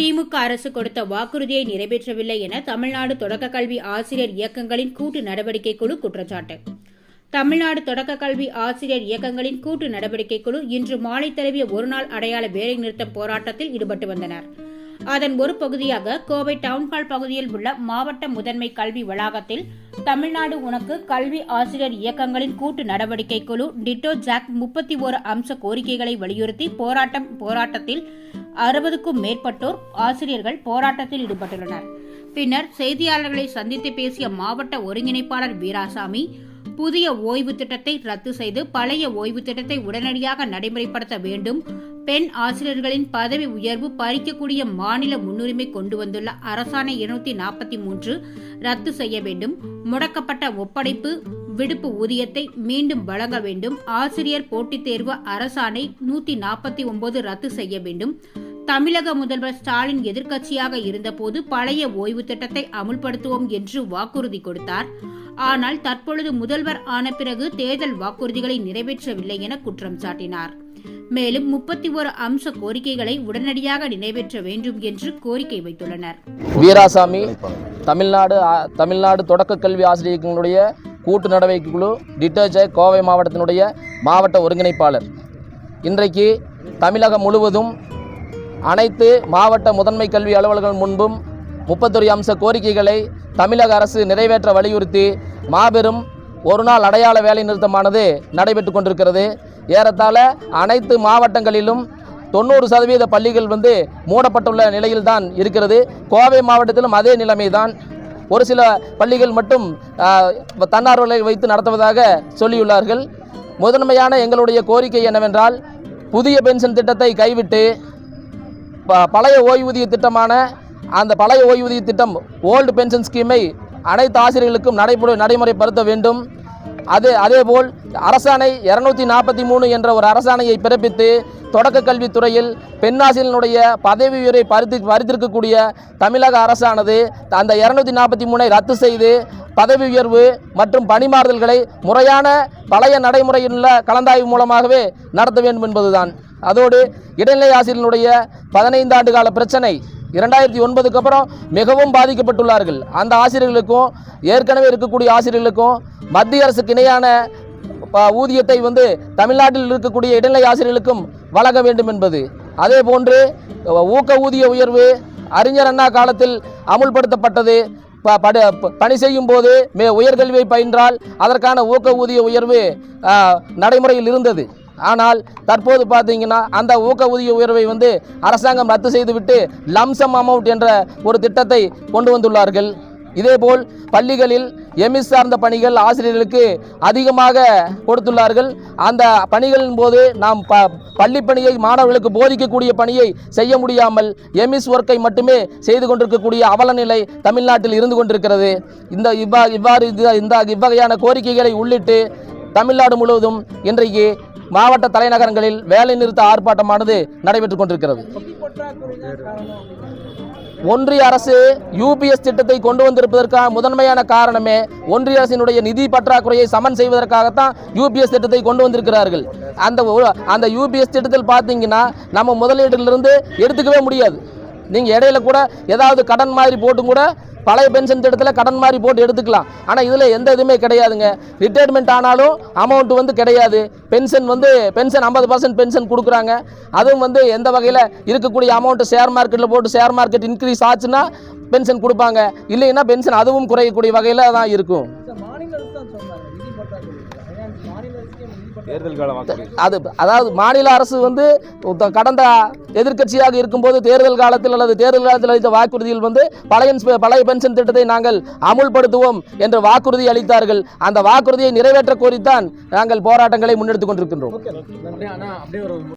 திமுக அரசு கொடுத்த வாக்குறுதியை நிறைவேற்றவில்லை என தமிழ்நாடு தொடக்க கல்வி ஆசிரியர் இயக்கங்களின் கூட்டு நடவடிக்கை குழு குற்றச்சாட்டு. தமிழ்நாடு தொடக்க கல்வி ஆசிரியர் இயக்கங்களின் கூட்டு நடவடிக்கை குழு இன்று மாலை தழுவிய ஒருநாள் அடையாள வேலைநிறுத்த போராட்டத்தில் ஈடுபட்டு வந்தனர். அதன் ஒரு பகுதியாக கோவை டவுன்ஹால் பகுதியில் உள்ள மாவட்ட முதன்மை கல்வி வளாகத்தில் தமிழ்நாடு உனக்கு கல்வி ஆசிரியர் இயக்கங்களின் கூட்டு நடவடிக்கை குழு டிட்டோ ஜாக் முப்பத்தி ஓரு அம்ச கோரிக்கைகளை வலியுறுத்தி போராட்டம் போராட்டத்தில் அறுபதுக்கும் மேற்பட்டோர் ஆசிரியர்கள் போராட்டத்தில் ஈடுபட்டுள்ளனர். பின்னர் செய்தியாளர்களை சந்தித்து பேசிய மாவட்ட ஒருங்கிணைப்பாளர் வீராசாமி புதிய ஓய்வு திட்டத்தை ரத்து செய்து பழைய ஓய்வு திட்டத்தை உடனடியாக நடைமுறைப்படுத்த வேண்டும். பெண் ஆசிரியர்களின் பதவி உயர்வு பறிக்கக்கூடிய மாநில முன்னுரிமை கொண்டு வந்துள்ள அரசாணை இருநூத்தி நாற்பத்தி மூன்று ரத்து செய்ய வேண்டும். முடக்கப்பட்ட ஒப்படைப்பு விடுப்பு ஊதியத்தை மீண்டும் வழங்க வேண்டும். ஆசிரியர் போட்டித் தேர்வு அரசாணை நூத்தி நாற்பத்தி ஒன்பது ரத்து செய்ய வேண்டும். தமிழக முதல்வர் ஸ்டாலின் எதிர்க்கட்சியாக இருந்தபோது பழைய ஓய்வு திட்டத்தை அமுல்படுத்துவோம் என்று வாக்குறுதி கொடுத்தார். ஆனால் தற்பொழுது முதல்வர் ஆன பிறகு தேர்தல் வாக்குறுதிகளை நிறைவேற்றவில்லை என குற்றம் சாட்டினார். மேலும் முப்பத்தி ஒரு அம்ச கோரிக்கைகளை உடனடியாக நிறைவேற்ற வேண்டும் என்று கோரிக்கை வைத்துள்ளனர். வீராசாமி தமிழ்நாடு தமிழ்நாடு தொடக்க கல்வி ஆசிரியர்களுடைய கூட்டு நடவடிக்கை குழு டிட்டர்ஜ கோவை மாவட்டத்தினுடைய மாவட்ட ஒருங்கிணைப்பாளர். இன்றைக்கு தமிழகம் முழுவதும் அனைத்து மாவட்ட முதன்மை கல்வி அலுவலர்கள் முன்பும் முப்பத்தொரு அம்ச கோரிக்கைகளை தமிழக அரசு நிறைவேற்ற வலியுறுத்தி மாபெரும் ஒரு நாள் அடையாள வேலை நிறுத்தமானது நடைபெற்று கொண்டிருக்கிறது. ஏறத்தாழ அனைத்து மாவட்டங்களிலும் தொண்ணூறு சதவீத பள்ளிகள் வந்து மூடப்பட்டுள்ள நிலையில்தான் இருக்கிறது. கோவை மாவட்டத்திலும் அதே நிலைமைதான். ஒரு சில பள்ளிகள் மட்டும் தன்னார்வலை வைத்து நடத்துவதாக சொல்லியுள்ளார்கள். முதன்மையான எங்களுடைய கோரிக்கை என்னவென்றால் புதிய பென்ஷன் திட்டத்தை கைவிட்டு ப- பழைய ஓய்வூதிய திட்டமான அந்த பழைய ஓய்வூதிய திட்டம் ஓல்டு பென்ஷன் ஸ்கீமை அனைத்து ஆசிரியர்களுக்கும் நடைமுறை நடைமுறைப்படுத்த வேண்டும். அது அதேபோல் அரசாணை இரநூத்தி நாற்பத்தி மூணு என்ற ஒரு அரசாணையை பிறப்பித்து தொடக்க கல்வித்துறையில் பெண்ணாசிரியனுடைய பதவி உயரை பறித்து பறித்திருக்கக்கூடிய தமிழக அரசானது அந்த இரநூத்தி நாற்பத்தி மூணை ரத்து செய்து பதவி உயர்வு மற்றும் பணிமாறுதல்களை முறையான பழைய நடைமுறையிலுள்ள கலந்தாய்வு மூலமாகவே நடத்த வேண்டும் என்பதுதான். அதோடு இடைநிலை ஆசிரியனுடைய பதினைந்து ஆண்டு கால பிரச்சனை இரண்டாயிரத்தி ஒன்பதுக்கு அப்புறம் மிகவும் பாதிக்கப்பட்டுள்ளார்கள். அந்த ஆசிரியர்களுக்கும் ஏற்கனவே இருக்கக்கூடிய ஆசிரியர்களுக்கும் மத்திய அரசுக்கு இணையான ஊதியத்தை வந்து தமிழ்நாட்டில் இருக்கக்கூடிய இடைநிலை ஆசிரியர்களுக்கும் வழங்க வேண்டும் என்பது. அதே போன்று ஊக்க ஊதிய உயர்வு அறிஞர் அண்ணா காலத்தில் அமுல்படுத்தப்பட்டது. ப- பணி செய்யும் போது மே உயர்கல்வியை பயின்றால் அதற்கான ஊக்க ஊதிய உயர்வு நடைமுறையில் இருந்தது. ஆனால் தற்போது பார்த்தீங்கன்னா அந்த ஊக்க ஊதிய உயர்வை வந்து அரசாங்கம் ரத்து செய்துவிட்டு லம்சம் அமௌண்ட் என்ற ஒரு திட்டத்தை கொண்டு வந்துள்ளார்கள். இதேபோல் பள்ளிகளில் எமிஸ் சார்ந்த பணிகள் ஆசிரியர்களுக்கு அதிகமாக கொடுத்துள்ளார்கள். அந்த பணிகளின் போது நாம் ப பள்ளி பணியை மாணவர்களுக்கு போதிக்கக்கூடிய பணியை செய்ய முடியாமல் எமிஸ் ஒர்க்கை மட்டுமே செய்து கொண்டிருக்கக்கூடிய அவலநிலை தமிழ்நாட்டில் இருந்து கொண்டிருக்கிறது. இந்த இவ்வா இவ்வாறு இந்த இவ்வகையான கோரிக்கைகளை உள்ளிட்டு தமிழ்நாடு முழுவதும் இன்றைக்கு மாவட்ட தலைநகரங்களில் வேலைநிறுத்த ஆர்ப்பாட்டமானது நடைபெற்றுக் கொண்டிருக்கிறது. ஒன்றிய அரசு யூபிஎஸ் திட்டத்தை கொண்டு வந்திருப்பதற்கான முதன்மையான காரணமே ஒன்றிய அரசினுடைய நிதி பற்றாக்குறையை சமன் செய்வதற்காகத்தான் யூபிஎஸ் திட்டத்தை கொண்டு வந்திருக்கிறார்கள். அந்த அந்த யூபிஎஸ் திட்டத்தில் பார்த்தீங்கன்னா நம்ம முதலீட்டிலிருந்து எடுத்துக்கவே முடியாது. நீங்கள் இடையில கூட ஏதாவது கடன் மாதிரி போட்டும் கூட பழைய பென்ஷன் திட்டத்தில் கடன் மாதிரி போட்டு எடுத்துக்கலாம். ஆனால் இதில் எந்த இதுவுமே கிடையாதுங்க. ரிட்டையர்மெண்ட் ஆனாலும் அமௌண்ட் வந்து கிடையாது. பென்ஷன் வந்து பென்ஷன் ஐம்பது பர்சன்ட் பென்ஷன் கொடுக்குறாங்க. அதுவும் வந்து எந்த வகையில் இருக்கக்கூடிய அமௌண்ட்டு ஷேர் மார்க்கெட்டில் போட்டு ஷேர் மார்க்கெட் இன்க்ரீஸ் ஆச்சுன்னா பென்ஷன் கொடுப்பாங்க. இல்லைன்னா பென்ஷன் அதுவும் குறையக்கூடிய வகையில் தான் இருக்கும். அது அதாவது மாநில அரசு வந்து கடந்த எதிர்க்கட்சியாக இருக்கும்போது தேர்தல் காலத்தில் அல்லது தேர்தல் காலத்தில் அளித்த வாக்குறுதியில் வந்து பழைய பழைய பென்ஷன் திட்டத்தை நாங்கள் அமுல்படுத்துவோம் என்று வாக்குறுதி அளித்தார்கள். அந்த வாக்குறுதியை நிறைவேற்ற கோரித்தான் நாங்கள் போராட்டங்களை முன்னெடுத்துக் கொண்டிருக்கின்றோம்.